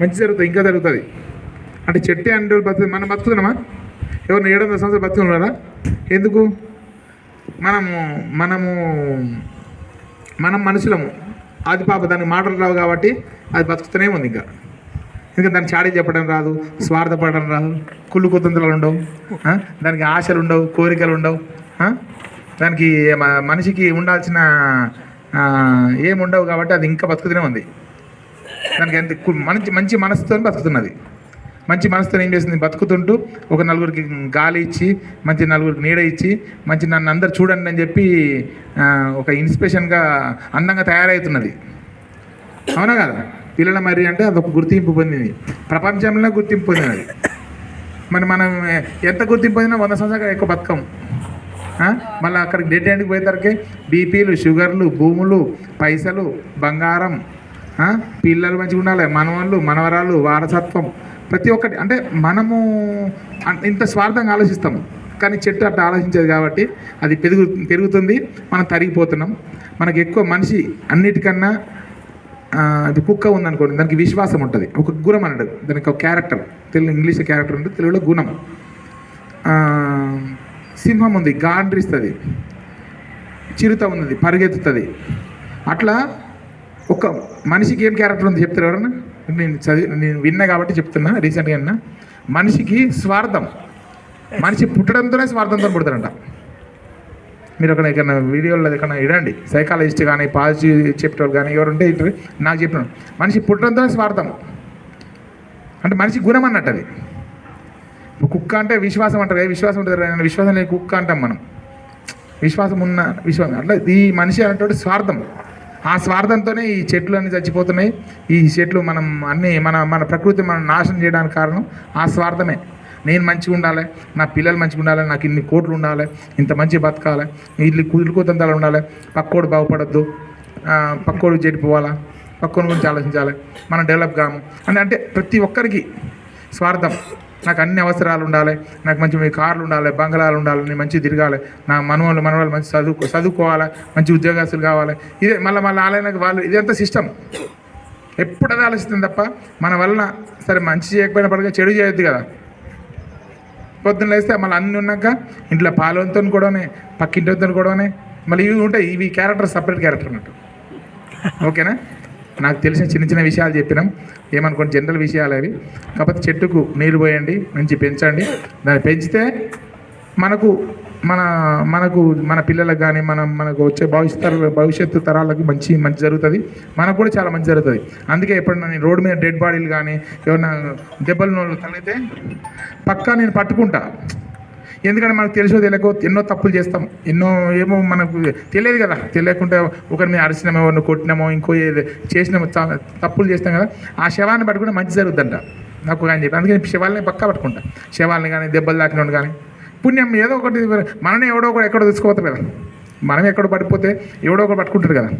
మంచి జరుగుతుంది ఇంకా జరుగుతుంది. అంటే చెట్టే అన్ని రోజులు బతుకు మనం బతుకుతున్నామా? ఎవరిని ఏడు వందల సంవత్సరాలు బతుకున్నారా? ఎందుకు? మనము మనము మనం మనుషులము. అది పాప దానికి మాటలు రావు కాబట్టి అది బతుకుతూనే ఉంది ఇంకా. ఇంకా దానికి చాడీ చెప్పడం రాదు స్వార్థపడడం రాదు కుళ్ళు కుతంత్రాలు ఉండవు దానికి ఆశలు ఉండవు కోరికలు ఉండవు దానికి మనిషికి ఉండాల్సిన ఏముండవు ఏమి ఉండవు కాబట్టి అది ఇంకా బతుకుతూనే ఉంది. దానికి ఎంత మంచి మంచి మనసుతో బతుకుతున్నది. మంచి మనసుతో ఏం చేస్తుంది? బతుకుతుంటూ ఒక నలుగురికి గాలి ఇచ్చి మంచి నలుగురికి నీడ ఇచ్చి మంచి నన్ను అందరు చూడండి అని చెప్పి ఒక ఇన్స్పిరేషన్గా అందంగా తయారవుతున్నది. అవునా కదా? పిల్లల మరి అంటే అదొక గుర్తింపు పొందింది. ప్రపంచంలో గుర్తింపు పొందినది. మరి మనం ఎంత గుర్తింపు పొందినా వంద సంవత్సరాలు ఎక్కువ బతకం. మళ్ళీ అక్కడికి డెడ్ ఎండ్కి పోయేసరికి బీపీలు షుగర్లు భూములు పైసలు బంగారం పిల్లలు మంచిగా ఉండాలి మనవాళ్ళు మనవరాలు వారసత్వం. ప్రతి ఒక్కటి. అంటే మనము ఇంత స్వార్థంగా ఆలోచిస్తాము. కానీ చెట్టు అట్లా ఆలోచించేది కాబట్టి అది పెరుగు పెరుగుతుంది మనం తరిగిపోతున్నాం. మనకి ఎక్కువ మనిషి అన్నిటికన్నా అది కుక్క ఉందనుకోండి దానికి విశ్వాసం ఉంటుంది. ఒక గుణం అన్నాడు దానికి ఒక క్యారెక్టర్. తెలుగు ఇంగ్లీష్ క్యారెక్టర్ ఉంటుంది తెలుగులో గుణం. సింహం ఉంది గాండ్రిస్తుంది. చిరుత ఉన్నది పరిగెత్తుతుంది. అట్లా ఒక మనిషికి ఏం క్యారెక్టర్ ఉంది చెప్తారు ఎవరన్నా? నేను చదివి నేను విన్నా కాబట్టి చెప్తున్నా రీసెంట్గా విన్నా. మనిషికి స్వార్థం. మనిషి పుట్టడంతోనే స్వార్థంతో పుడతారంట మీరు అక్కడ ఎక్కడ వీడియోలో ఎక్కడ ఇడండి సైకాలజిస్ట్ కానీ పాజిటివ్ చెప్పేవారు కానీ ఎవరు ఉంటే ఇటు నాకు చెప్పిన మనిషి పుట్టడంతోనే స్వార్థం. అంటే మనిషి గుణం అన్నట్టు అది. కుక్క అంటే విశ్వాసం అంటారు కదా విశ్వాసం ఉంటుంది విశ్వాసం లేని కుక్క అంటాం మనం. విశ్వాసం ఉన్న విశ్వాసం. అట్లా ఈ మనిషి అనేటువంటి స్వార్థం. ఆ స్వార్థంతోనే ఈ చెట్లు అన్నీ చచ్చిపోతున్నాయి. ఈ చెట్లు మనం అన్నీ మన మన ప్రకృతి మనం నాశనం చేయడానికి కారణం ఆ స్వార్థమే. నేను మంచిగా ఉండాలి నా పిల్లలు మంచిగా ఉండాలి నాకు ఇన్ని కోట్లు ఉండాలి ఇంత మంచి బతకాలి ఇల్లు కుదురుకోతంతాలు ఉండాలి పక్కోడు బాగుపడద్దు పక్కోడు చెడిపోవాలా పక్కోడి గురించి ఆలోచించాలి మనం డెవలప్ కాము. అని అంటే ప్రతి ఒక్కరికి స్వార్థం. నాకు అన్ని అవసరాలు ఉండాలి నాకు మంచి కార్లు ఉండాలి బంగళాలు ఉండాలి నేను మంచిగా తిరగాలి. నా మనవాళ్ళు మనవాళ్ళు మంచి చదువుకో చదువుకోవాలి మంచి ఉద్యోగస్తులు కావాలి. ఇదే మళ్ళీ మళ్ళీ ఆలయానికి వాళ్ళు ఇదంతా సిస్టమ్ ఎప్పుడు అదే ఆలోచిస్తుంది తప్ప మన వలన సరే మంచి చేయకపోయినా పడగా చెడు చేయొద్దు కదా. పొద్దున్న లేస్తే మళ్ళీ అన్నీ ఉన్నాక ఇంట్లో పాలవంతో కూడానే పక్కింటితో కూడానే మళ్ళీ ఇవి ఉంటాయి ఇవి క్యారెక్టర్ సపరేట్ క్యారెక్టర్ అన్నట్టు. ఓకేనా? నాకు తెలిసిన చిన్న చిన్న విషయాలు చెప్పినాం. ఏమనుకోండి జనరల్ విషయాలు అవి. కాకపోతే చెట్టుకు నీళ్ళు పోయండి మంచి పెంచండి. దాన్ని పెంచితే మనకు మన మనకు మన పిల్లలకు కానీ మనం మనకు వచ్చే భవిష్యత్తు భవిష్యత్తు తరాలకు మంచి మంచి జరుగుతుంది. మనకు కూడా చాలా మంచి జరుగుతుంది. అందుకే ఎప్పుడన్నా నేను రోడ్డు మీద డెడ్ బాడీలు కానీ ఏమన్నా దెబ్బలు నోళ్ళు తగిలితే పక్కా నేను పట్టుకుంటా. ఎందుకంటే మనకు తెలుసో తెలియకో ఎన్నో తప్పులు చేస్తాం. ఎన్నో ఏమో మనకు తెలియదు కదా. తెలియకుండా ఒకరి మీద అరిచినామో ఎవరిని కొట్టినామో ఇంకో ఏదో చేసినామో తప్పులు చేస్తాం కదా. ఆ శవాన్ని పట్టుకుంటే మంచి జరుగుద్దంట. నాకు ఆయన చెప్పి అందుకని శవాలని పక్కా పట్టుకుంటా. శవాలని కానీ దెబ్బలు తాకినోడు కానీ పుణ్యం ఏదో ఒకటి మననే ఎవడో ఒకటి ఎక్కడో తీసుకోవచ్చు కదా. మనం ఎక్కడో పడిపోతే ఎవడో ఒకటి పట్టుకుంటారు కదా.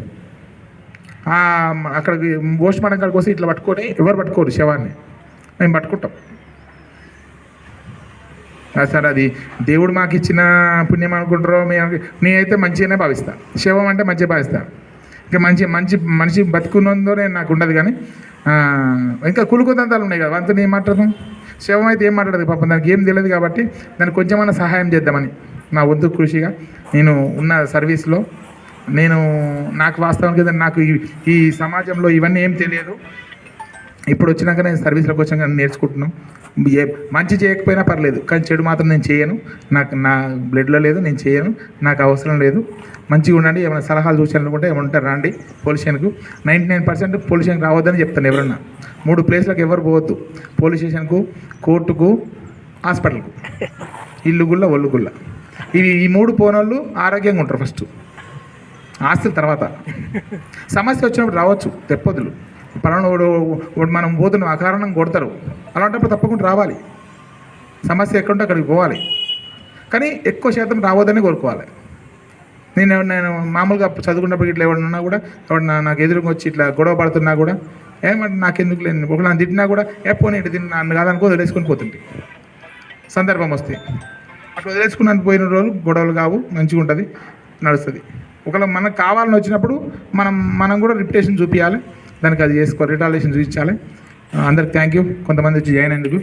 అక్కడ అక్కడికి పోస్ట్ మార్టం కాడికి వస్తే ఇట్లా పట్టుకొని ఎవరు పట్టుకోరు శవాన్ని. మేము పట్టుకుంటాం. సార్ అది దేవుడు మాకు ఇచ్చిన పుణ్యం అనుకుంటారో మేము నేనైతే మంచిగానే భావిస్తా. శవం అంటే మంచిగా భావిస్తా. ఇంకా మంచి మంచి మనిషి బతుకున్నందోనే నాకు ఉండదు కానీ ఇంకా కులుకుదంతాలు ఉన్నాయి కదా అంతా ఏం మాట్లాడదాం శవం అయితే ఏం మాట్లాడదు పాపం దానికి ఏం తెలియదు కాబట్టి దానికి కొంచెమన్నా సహాయం చేద్దామని నా వంతు కృషిగా నేను ఉన్న సర్వీస్లో. నేను నాకు వాస్తవానికి నాకు ఈ సమాజంలో ఇవన్నీ ఏం తెలియదు. ఇప్పుడు వచ్చినాక నేను సర్వీస్లోకి వచ్చాక నేర్చుకుంటున్నాం. మంచి చేయకపోయినా పర్లేదు కానీ చెడు మాత్రం నేను చేయను. నాకు నా బ్లడ్లో లేదు నేను చేయను. నాకు అవసరం లేదు. మంచిగా ఉండండి. ఏమైనా సలహాలు చూసాలనుకుంటే ఏమైనా ఉంటారు రండి పోలీషన్కు నైంటీ నైన్ పర్సెంట్ పోలీషన్కి రావద్దని చెప్తాను ఎవరన్నా. మూడు ప్లేస్లకు ఎవరు పోవద్దు. పోలీస్ స్టేషన్కు కోర్టుకు హాస్పిటల్కు. ఇల్లు గుళ్ళ ఒళ్ళు గుళ్ళ ఇవి ఈ మూడు పోనోళ్ళు ఆరోగ్యంగా ఉంటారు ఫస్ట్. ఆస్తుల తర్వాత. సమస్య వచ్చినప్పుడు రావచ్చు తెప్పదులు. పలానా వాడు వాడు మనం పోతున్నాం అకారణం కొడతారు. అలాంటప్పుడు తప్పకుండా రావాలి. సమస్య ఎక్కడుంటే అక్కడికి పోవాలి. కానీ ఎక్కువ శాతం రావద్దని కోరుకోవాలి. నేను నేను మామూలుగా చదువుకున్నప్పుడు ఇట్లా ఎవడన్నా కూడా ఎవడు నాకు ఎదురుగా వచ్చి ఇట్లా గొడవ పడుతున్నా కూడా ఏమంటే నాకు ఎందుకు లేని ఒక నన్ను తిట్టినా కూడా ఏ పోనీ తిన్న నన్ను కాదనుకో వదిలేసుకొని పోతుంది సందర్భం వస్తే. అట్లా వదిలేసుకున్నాను పోయిన రోజులు గొడవలు కావు మంచిగా ఉంటుంది నడుస్తుంది. ఒకవేళ మనకు కావాలని వచ్చినప్పుడు మనం మనం కూడా రిప్యుటేషన్ చూపించాలి దానికి అది చేసుకోవాలి. రిటాలేషన్ చూపించాలి. అందరికి థ్యాంక్ యూ కొంతమంది వచ్చి జాయిన్ అయినందుకు.